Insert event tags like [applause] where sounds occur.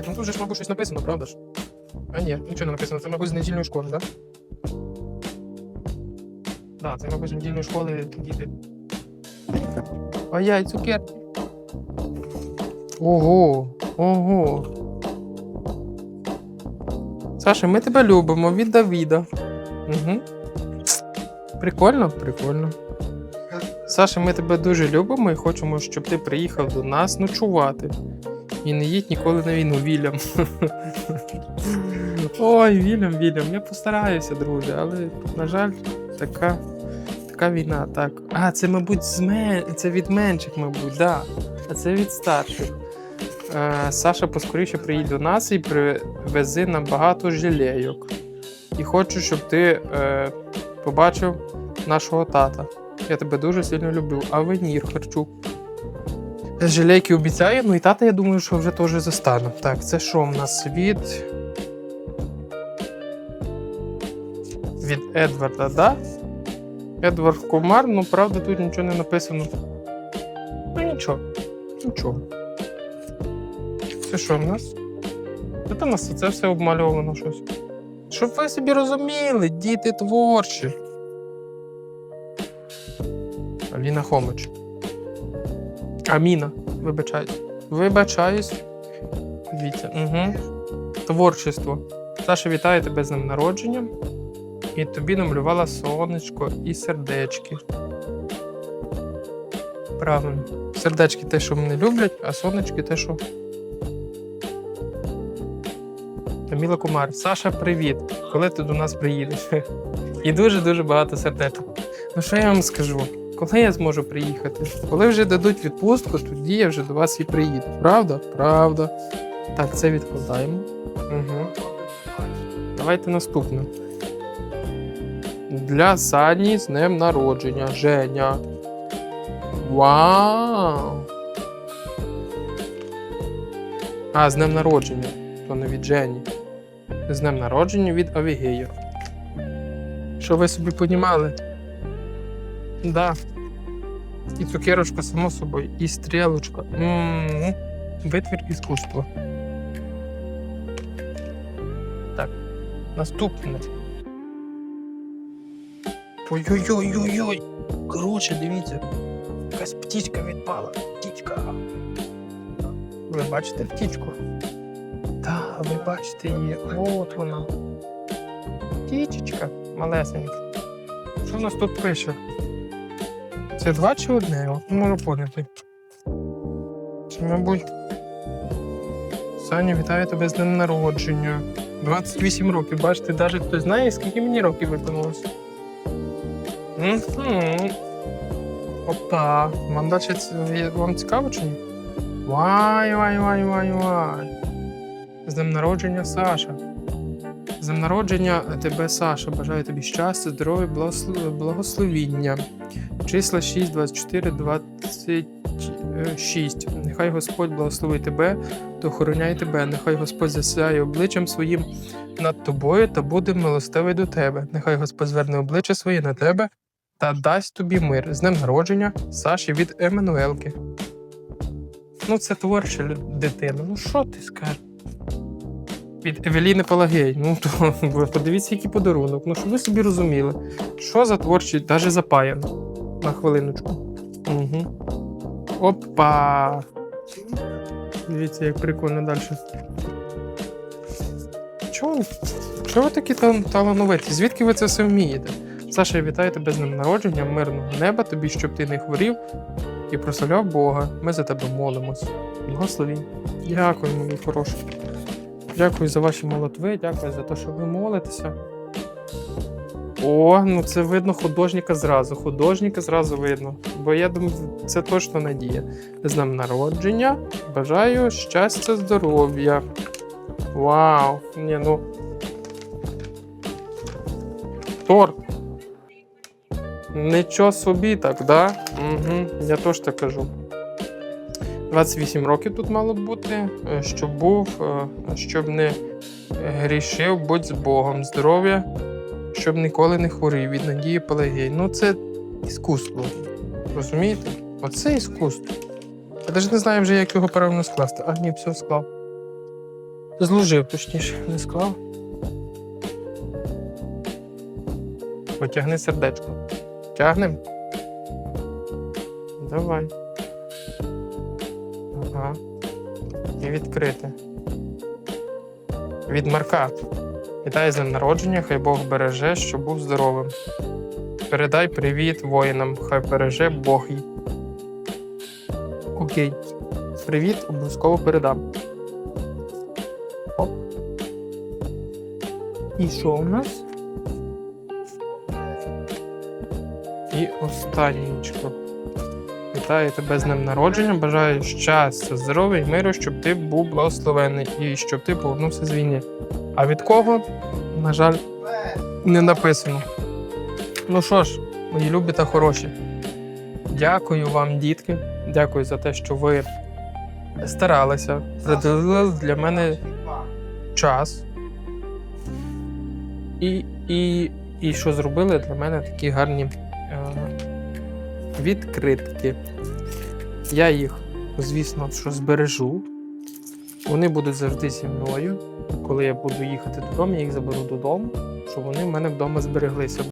Ні, ну тут же ж, мабуть, щось написано, правда ж? А ні, нічого не написано. Це, мабуть, з недільної школи, так? Да? Так, це, мабуть, з недільної школи діти. Ай-яй, цукерки. Ого, ого. Саша, ми тебе любимо від Давіда. Угу. Прикольно, прикольно. Саша, ми тебе дуже любимо і хочемо, щоб ти приїхав до нас ночувати. І не їдь ніколи на війну, Вільям. Ой, Вільям, Вільям, я постараюся, друже, але, на жаль, така, така війна, так. А, це, мабуть, з мен... це від менших, мабуть, да. А це від старших. Е, Саша поскоріше приїдь до нас і привези нам багато жилейок. І хочу, щоб ти е, побачив нашого тата. Я тебе дуже сильно люблю. Авенір Харчук. Жилейки обіцяю, ну і тата, я думаю, що вже теж застану. Так, це що в нас від. Від Едварда, да? Едвард Комар, ну правда, тут нічого не написано. Ну нічого. Нічого. Це що в нас? Це там у нас це все обмальовано щось. Щоб ви собі розуміли, діти творчі. Аліна Хомич. Аміна, вибачаюсь. Вибачаюсь. Дивіться. Угу. Творчество. Саша, вітаю тебе з днем народження. І тобі намалювала сонечко і сердечки. Правильно. Сердечки те, що мене люблять, а сонечки те, що. Каміла Кумар. Саша, привіт. Коли ти до нас приїдеш? [laughs] І дуже-дуже багато сердечок. Ну що я вам скажу? Коли я зможу приїхати? Коли вже дадуть відпустку, тоді я вже до вас і приїду. Правда? Правда. Так, це відкладаємо. Угу. Давайте наступне. Для Сані з днем народження. Женя. Вау! А, з днем народження. То не від Жені. З днем народження від Авігея. Що ви собі понімали? Да. І цукерочка, само собою, і стрілочка. М-м-м. Витвір іскусства. Так. Наступне. Ой-ой-ой-ой-ой. Коротше, дивіться. Якась птічка відпала. Птічка. Ви бачите птічку? Так, ви бачите її. От вона. Птічечка малесенька. Що в нас тут пише? Це два чи одне? Можу поняти. Чи, мабуть. Саня, вітаю тебе з днем народження. 28 років. Бачите, навіть хтось знає, скільки мені років виповнилося. Угу. Опа. Вам вам цікаво чи ні? Вай, вай, вай, вай, вай. З днем народження, Саша. Днем народження тебе, Саша. Бажаю тобі щастя, здоров'я, благословіння. Числа 6, 24, 26. Нехай Господь благословить тебе та охороняє тебе. Нехай Господь засяє обличчям своїм над тобою та буде милостивий до тебе. Нехай Господь зверне обличчя своє на тебе та дасть тобі мир. З днем народження Саші від Еммануелки. Ну, це творча дитина. Ну що ти скажеш? Від Евеліни Палагей. Ну, то [laughs] подивіться, який подарунок. Ну, щоб ви собі розуміли, що за творчість, навіть запаяно. На хвилиночку. Угу. Опа! Дивіться, як прикольно далі. Чого, чого ви такі тал- талановиті? Звідки ви це все вмієте? Саша, я вітаю тебе з днем народження, мирного неба, тобі, щоб ти не хворів і прославляв Бога. Ми за тебе молимось. Благословінь. Дякую, мої хороші. Дякую за ваші молитви, дякую за те, що ви молитеся. О, ну це видно художника зразу. Художника зразу видно. Бо я думаю, це точно надія. З днем народження. Бажаю щастя, здоров'я. Вау! Ні, ну. Торт. Нічого собі так, да? Угу, я теж так кажу. 28 років тут мало бути, е, щоб був, е, щоб не грішив, будь з Богом. Здоров'я, щоб ніколи не хворів від надії Пелагії. Ну, це іскусство. Розумієте? Оце іскусство. Я навіть не знаю вже, як його правильно скласти. А, ні, все склав. Зложив, точніше, не склав. Потягни сердечко. Тягнем? Давай. Ага. І відкрити. Від Марка. Вітаю з днем народження, хай Бог береже, щоб був здоровим. Передай привіт воїнам, хай береже Бог. Окей. Привіт, обов'язково передам. Оп. І що у нас? І останнічко. Вітаю тебе з днем народження. Бажаю щастя, здоров'я і миру, щоб ти був благословений і щоб ти повернувся з війни. А від кого, на жаль, не написано. Ну що ж, мої любі та хороші. Дякую вам, дітки. Дякую за те, що ви старалися, приділили для мене час. І, і, і що зробили для мене такі гарні відкритки. Я їх, звісно, що збережу. Вони будуть завжди зі мною. Коли я буду їхати додому, я їх заберу додому, щоб вони в мене вдома збереглися.